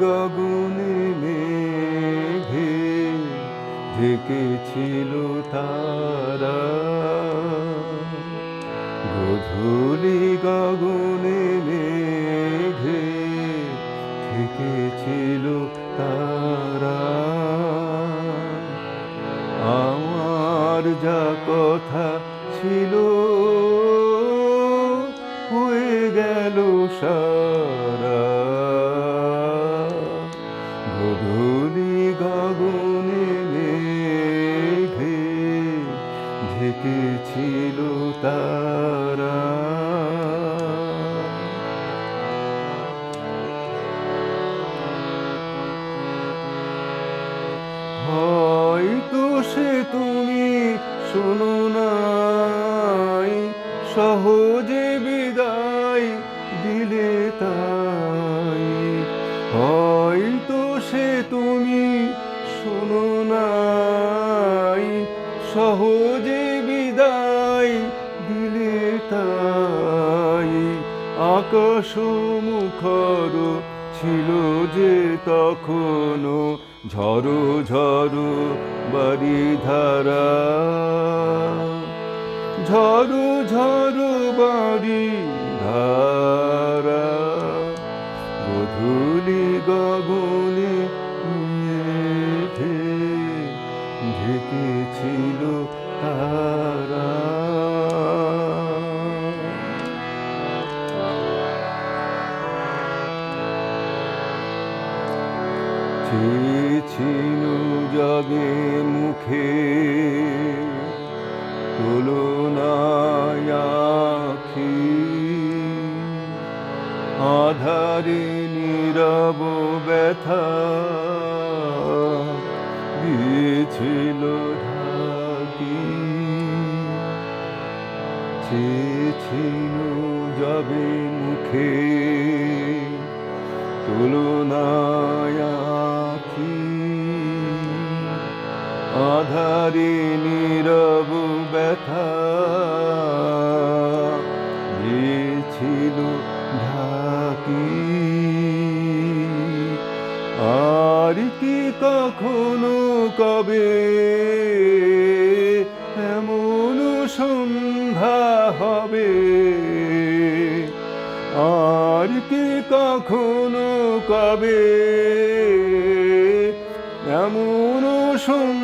গগনে মেঘে ঢেকেছিল তারা। গধূলি গগনে মেঘে ঢেকেছিল তারা। আমার যা কথা ছিল হয়ে গেল সারা। হয়তো সে তুমি শোনো নাই, সহজে বিদায় দিলে তাই। হয়তো সে তুমি শোনো নাই, সহজে বিদায় দিলে তাই। আকাশ মুখর ছিল যে তখনও ঝড়ো ঝড়ো বাড়ি ধারা ঝড়ো ঝড়ো বাড়ি ধারা গধূলি গগনে ঢেকেছিল তারা ছিল জগে মুখে। তুলনায় আখি। আধারে নীরব ব্যথা দিয়েছিল ঢাকি। চেয়েছিল যাবে মুখে। তুলনায় আধারে নীরব ব্যথা। দিয়েছিল ঢাকি। আর কি কখনো কবে এমন সন্ধ্যা হবে? আর কি কখনো কবে এমন সন্ধ্যা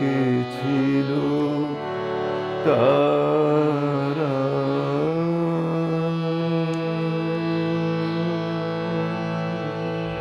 ঢেকেছিল তারা